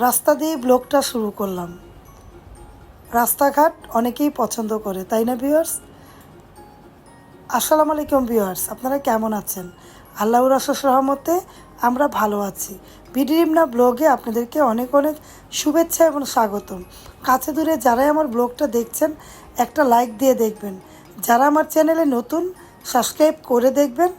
রাস্তা দিয়ে ব্লগটা শুরু করলাম। রাস্তাঘাট অনেকেই পছন্দ করে, তাই না ভিউয়ার্স আসসালামু আলাইকুম ভিউয়ার্স আপনারা কেমন আছেন? আল্লাহর রসস রহমতে আমরা ভালো আছি। বিডিরিমনা ব্লগে আপনাদেরকে অনেক অনেক শুভেচ্ছা এবং স্বাগতম। কাছে দূরে যারাই আমার ব্লগটা দেখছেন, একটা লাইক দিয়ে দেখবেন। যারা আমার চ্যানেলে নতুন, সাবস্ক্রাইব করে দেখবেন।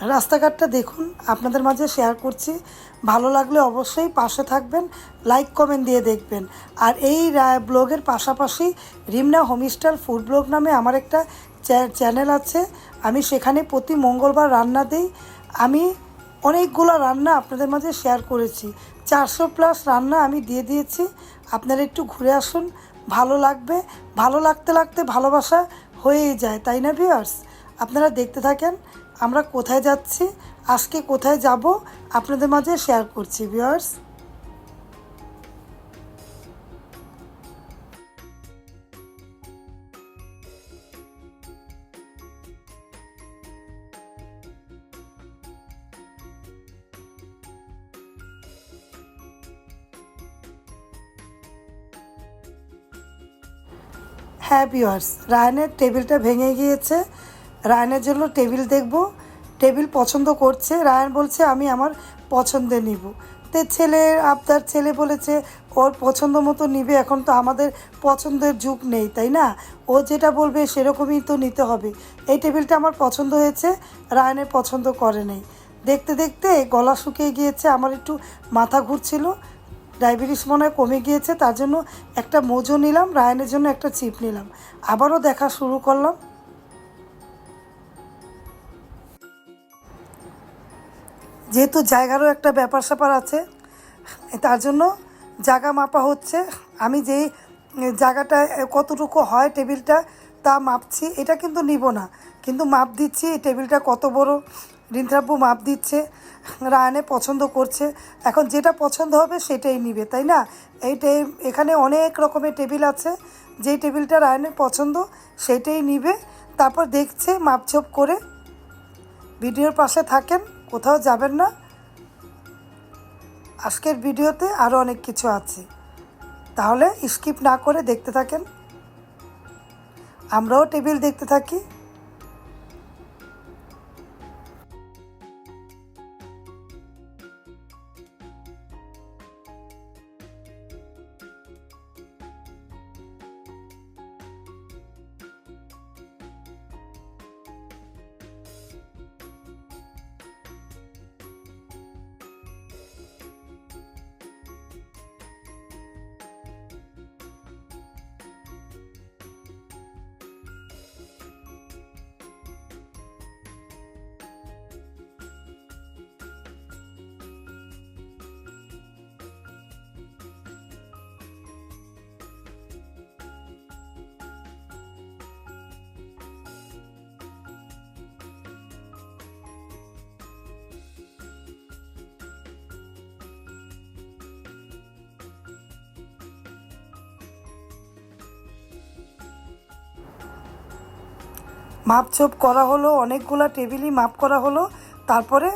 রাস্তাঘাটটা দেখুন, আপনাদের মাঝে শেয়ার করছি। ভালো লাগলে অবশ্যই পাশে থাকবেন লাইক কমেন্ট দিয়ে দেখবেন। আর এই ব্লগের পাশাপাশি রিমনা হোমস্টার ফুড ব্লগ নামে আমার একটা চ্যা- চ্যানেল আছে। আমি সেখানে প্রতি মঙ্গলবার রান্না দিই। আমি অনেকগুলো রান্না আপনাদের মাঝে শেয়ার করেছি। চারশো প্লাস রান্না আমি দিয়ে দিয়েছি। আপনারা একটু ঘুরে আসুন, ভালো লাগবে। ভালো লাগতে লাগতে ভালোবাসা হয়েই যায়, তাই না ভিউয়ার্স আপনারা দেখতে থাকেন আমরা কোথায় যাচ্ছি, আজকে কোথায় যাব আপনাদের মাঝে শেয়ার করছি ভিউয়ার্স হ্যাঁ ভিউয়ার্স রায়নের টেবিলটা ভেঙে গিয়েছে। রায়নের জন্য টেবিল দেখব। টেবিল পছন্দ করছে। রায়ন বলছে, আমি আমার পছন্দে নিব। তো ছেলে আপনার ছেলে বলেছে, ওর পছন্দ মতো নিবে, এখন তো আমাদের পছন্দের যুগ নেই, তাই না? ও যেটা বলবে সেরকমই তো নিতে হবে। এই টেবিলটা আমার পছন্দ হয়েছে, রায়নের পছন্দ করে নেই। দেখতে দেখতে গলা শুকিয়ে গিয়েছে, আমার একটু মাথা ঘুরছিল। ডায়াবেটিস মনে হয় কমে গিয়েছে, তার জন্য একটা মোজো নিলাম, রায়নের জন্য একটা চিপ নিলাম। আবারও দেখা শুরু করলাম। যেহেতু জায়গারও একটা ব্যাপার স্যাপার আছে, তার জন্য জায়গা মাপা হচ্ছে। আমি যেই জায়গাটা কতটুকু হয় টেবিলটা তা মাপছি, এটা কিন্তু নিব না। কিন্তু মাপ দিচ্ছি, এই টেবিলটা কত বড় রিন্দ্রাব্বু মাপ দিচ্ছে, রায়নে পছন্দ করছে। এখন যেটা পছন্দ হবে সেটাই নিবে, তাই না? এইটাই এখানে অনেক রকমের টেবিল আছে, যেই টেবিলটা রায়নের পছন্দ সেটাই নিবে। তারপর দেখছে, মাপঝোপ করে। ভিডিওর পাশে থাকেন। কোথাও যাবেন না। আজকের ভিডিওতে আরও অনেক কিছু আছে। তাহলে স্কিপ না করে দেখতে থাকেন। আমরাও টেবিল দেখতে থাকি। মাপঝোপ করা হলো, অনেকগুলা টেবিলই মাপ করা হলো, তারপরে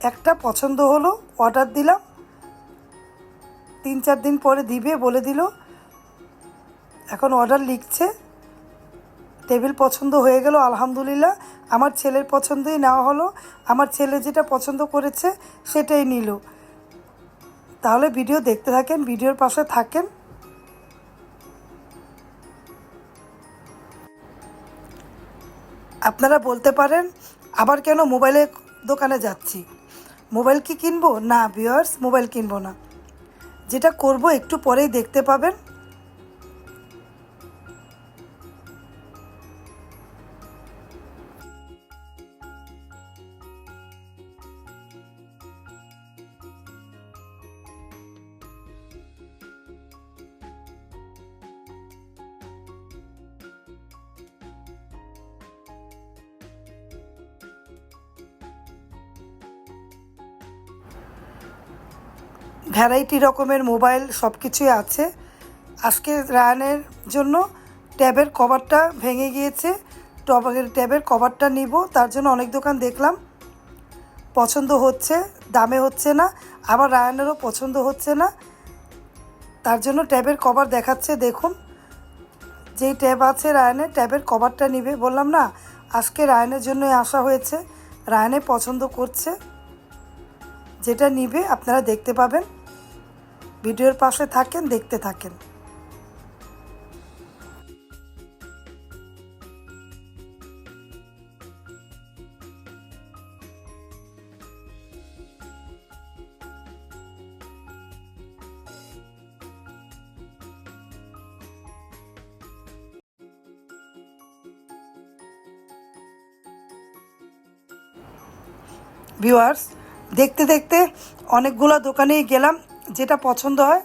একটা পছন্দ হলো, অর্ডার দিলাম। তিন চার দিন পরে দিবে, বলে দিল। এখন অর্ডার লিখছে। টেবিল পছন্দ হয়ে গেল, আলহামদুলিল্লাহ। আমার ছেলের পছন্দই নেওয়া হলো। আমার ছেলে যেটা পছন্দ করেছে, সেটাই নিল। তাহলে ভিডিও দেখতে থাকেন, ভিডিওর পাশে থাকেন। আপনারা বলতে পারেন, আবার কেন মোবাইলের দোকানে যাচ্ছি? মোবাইল কি কিনবো? না ভিওয়ার্স মোবাইল কিনবো না। যেটা করব, একটু পরেই দেখতে পাবেন। ভ্যারাইটি রকমের মোবাইল সব কিছুই আছে। আজকে রায়ানের জন্য ট্যাবের কভারটা ভেঙে গিয়েছে। টবের ট্যাবের কভারটা নিব, তার জন্য অনেক দোকান দেখলাম। পছন্দ হচ্ছে, দামে হচ্ছে না, আবার রায়ানেরও পছন্দ হচ্ছে না। তার জন্য ট্যাবের কভার দেখাচ্ছে, দেখুন। যেই ট্যাব আছে রায়নের, ট্যাবের কভারটা নিবে। বললাম, না, আজকে রায়নের জন্যই আসা হয়েছে। রায়নে পছন্দ করছে। যেটা নিবে আপনারা দেখতে পাবেন। ভিডিওর পাশে থাকেন দেখতে থাকেন। ভিউয়ার্স দেখতে দেখতে অনেকগুলো দোকানেই গেলাম। যেটা পছন্দ হয়,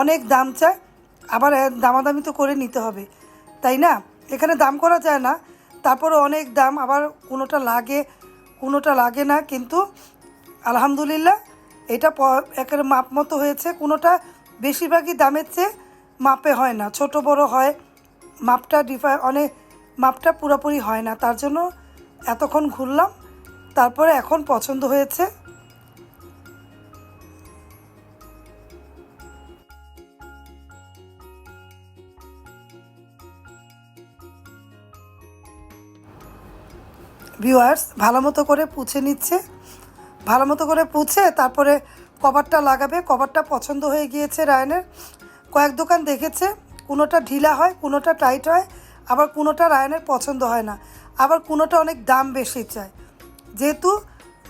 অনেক দাম চায়, আবার দামাদামি তো করে নিতে হবে, তাই না? এখানে দাম করা যায় না তারপরে অনেক দাম, আবার কোনোটা লাগে কোনোটা লাগে না, কিন্তু আলহামদুলিল্লাহ এটা একেবারে মাপ মতো হয়েছে, কোনোটা বেশিরভাগই দামের চেয়ে মাপে হয় না, ছোট বড় হয়, মাপটা ডিফা অনেক মাপটা পুরোপুরি হয় না, তার জন্য এতক্ষণ ঘুরলাম, তারপরে এখন পছন্দ হয়েছে। ভিউয়ার্স ভালো মতো করে পুছে নিচ্ছে। ভালো মতো করে পুছে, তারপরে কভারটা লাগাবে। কভারটা পছন্দ হয়ে গিয়েছে রায়নের। কয়েক দোকান দেখেছে, কোনোটা ঢিলা হয়, কোনোটা টাইট হয়, আবার কোনোটা রায়নের পছন্দ হয় না। আবার কোনোটা অনেক দাম বেশি চায়। যেহেতু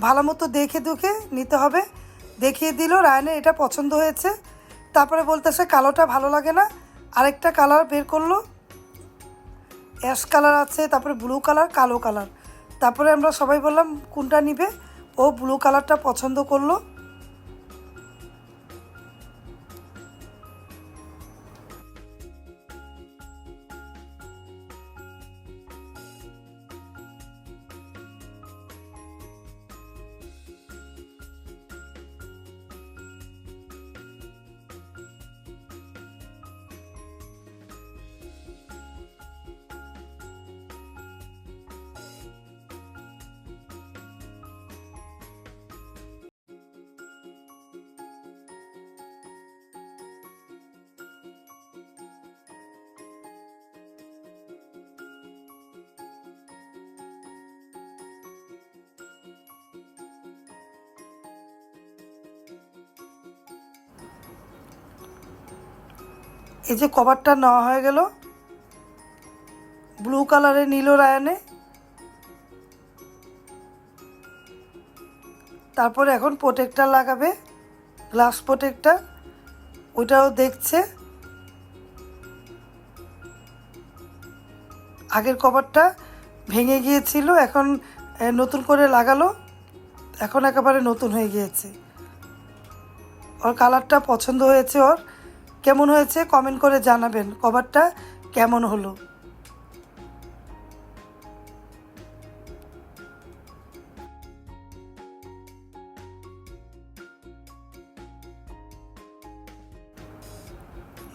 ভালো মতো দেখে দুখে নিতে হবে, দেখিয়ে দিল রায়নের এটা পছন্দ হয়েছে। তারপরে বলতেছে, কালোটা ভালো লাগে না। আরেকটা কালার বের করল। অ্যাশ কালার আছে, তারপরে ব্লু কালার কালো কালার তারপরে আমরা সবাই বললাম কোনটা নিবে? ও ব্লু কালারটা পছন্দ করল। এই যে কভারটা নেওয়া হয়ে গেল ব্লু কালারে নীল রায়নে। তারপরে এখন প্রোটেক্টার লাগাবে গ্লাস প্রোটেক্টার ওইটাও দেখছে। আগের কভারটা ভেঙে গিয়েছিল, এখন নতুন করে লাগালো, এখন একেবারে নতুন হয়ে গিয়েছে। ওর কালারটা পছন্দ হয়েছে ওর। কেমন হয়েছে কমেন্ট করে জানাবেন। কভারটা কেমন হলো?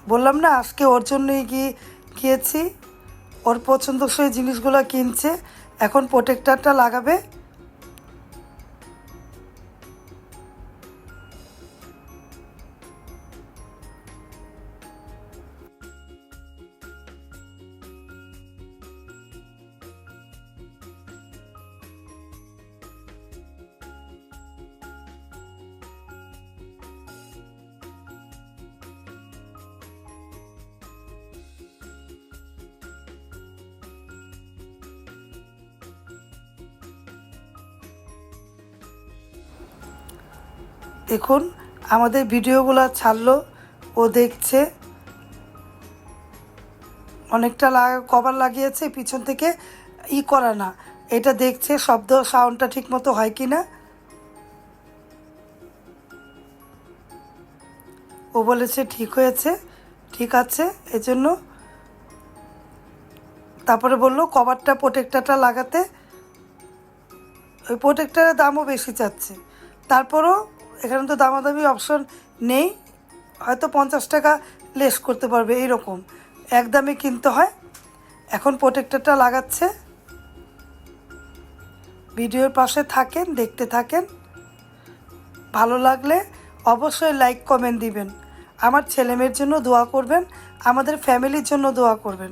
বললাম না, আজকে ওর জন্যই গিয়ে গিয়েছি। ওর পছন্দসই জিনিসগুলো কিনছে। এখন প্রোটেক্টারটা লাগাবে। দেখুন, আমাদের ভিডিওগুলো ছাড়লো, ও দেখছে। অনেকটা কভার লাগিয়েছে, পিছন থেকে ই করা না। এটা দেখছে, শব্দ, সাউন্ডটা ঠিক মতো হয় কি না ও বলেছে, ঠিক হয়েছে, ঠিক আছে, এজন্য। তারপরে বলল, কভারটা, প্রোটেক্টারটা লাগাতে। ওই প্রোটেক্টারের দামও বেশি চাচ্ছে। তারপরও এখানে তো দামাদামি অপশন নেই। হয়তো পঞ্চাশ টাকা লেস করতে পারবে, এইরকম। এক দামে কিনতে হয়। এখন প্রোটেক্টরটা লাগাচ্ছে। ভিডিওর পাশে থাকেন, দেখতে থাকেন। ভালো লাগলে অবশ্যই লাইক কমেন্ট দিবেন। আমার ছেলেমেয়ের জন্য দোয়া করবেন, আমাদের ফ্যামিলির জন্য দোয়া করবেন।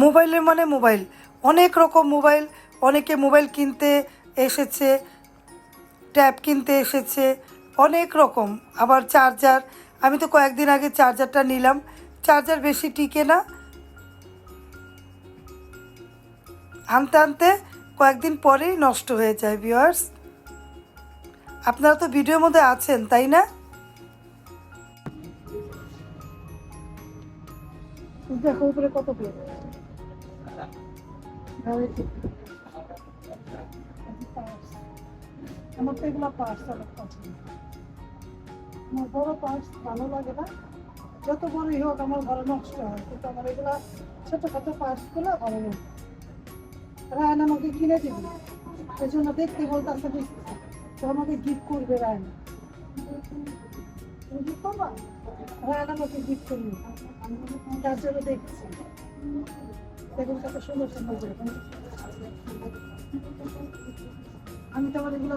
মোবাইলের মানে মোবাইল। অনেক রকম মোবাইল। অনেকে মোবাইল কিনতে এসেছে, ট্যাব কিনতে এসেছে, অনেক রকম। আবার চার্জার, আমি তো কয়েকদিন আগে চার্জারটা নিলাম। চার্জার বেশি টিকে না। আনতে আনতে কয়েকদিন পরেই নষ্ট হয়ে যায় ভিওয়ার্স আপনারা তো ভিডিওর মধ্যে আছেন, তাই না? দেখো উপরে কত প্লেট আমার তো এগুলো পার্স অনেক পছন্দ আমার বড় পার্স ভালো লাগে না যত বড়ই হোক আমার ঘরে নষ্ট হয় কিন্তু আমার এগুলা ছোটোখাটো পার্সগুলো ভালো লাগে রায়ন আমাকে কিনে দিবি এই জন্য দেখতে বলতেছে তো আমাকে গিফট করবে রায়ন গিফট করবা রায়ন আমাকে গিফট করবি তার জন্য দেখছি আমি এগুলো।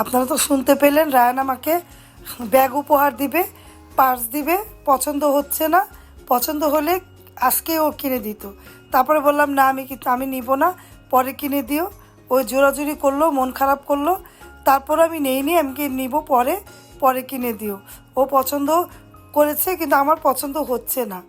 আপনারা তো শুনতে পেলেন, রায়ান আমাকে ব্যাগ উপহার দিবে, পার্স দিবে, পছন্দ হচ্ছে না, পছন্দ হলে আজকে ও কিনে দিত। তারপরে বললাম, না, আমি কিন্তু, আমি নিব না, পরে কিনে দিও। ওই জোরাজুরি করল, মন খারাপ করল। তারপর আমি নেইনি, আমি কি নিব পরে? পরে কিনে দিও। ও পছন্দ করেছে কিন্তু আমার পছন্দ হচ্ছে না।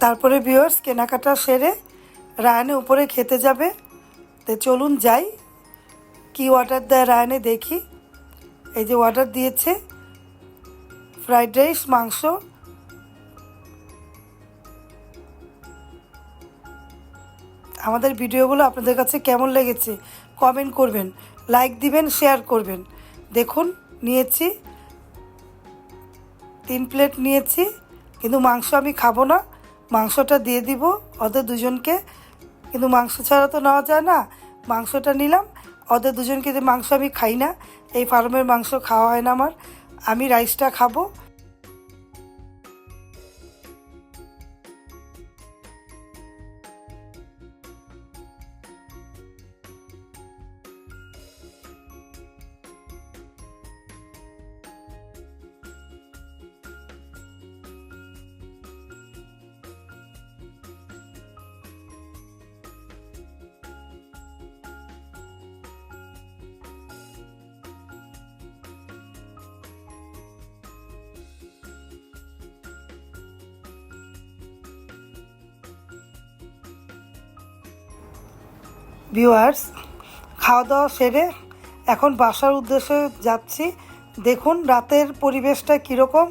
তারপরে ভিউয়ার্স কেনাকাটা সেরে রায়নে উপরে খেতে যাবে। তো চলুন যাই। কি অর্ডার দেয় রায়নে দেখি। এই যে অর্ডার দিয়েছে। ফ্রাইড রাইস মাংস। আমাদের ভিডিওগুলো আপনাদের কাছে কেমন লেগেছে কমেন্ট করবেন। লাইক দিবেন শেয়ার করবেন। দেখুন, নিয়েছি। তিন প্লেট নিয়েছি। কিন্তু মাংস আমি খাব না। মাংসটা দিয়ে দিব ওদের দুজনকে। কিন্তু মাংস ছাড়া তো নেওয়া যায় না। মাংসটা নিলাম ওদের দুজনকে যে মাংস আমি খাই না, এই ফার্মের মাংস খাওয়া হয় না আমার। আমি রাইসটা খাব। ভিউয়ার্স খাওয়া দাওয়া সেরে এখন বাসার উদ্দেশ্যে যাচ্ছি। দেখুন রাতের পরিবেশটা কীরকম,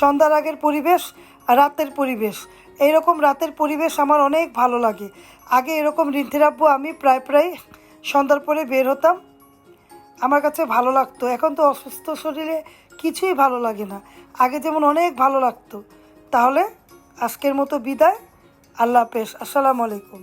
সন্ধ্যার আগের পরিবেশ আর রাতের পরিবেশ। এইরকম রাতের পরিবেশ আমার অনেক ভালো লাগে। আগে এরকম রিন্থির আব্বু আমি প্রায় প্রায় সন্ধ্যার পরে বের হতাম। আমার কাছে ভালো লাগতো। এখন তো অসুস্থ শরীরে কিছুই ভালো লাগে না। আগে যেমন অনেক ভালো লাগতো। তাহলে আজকের মতো বিদায়। আল্লাহ হাফেজ। আসসালামু আলাইকুম।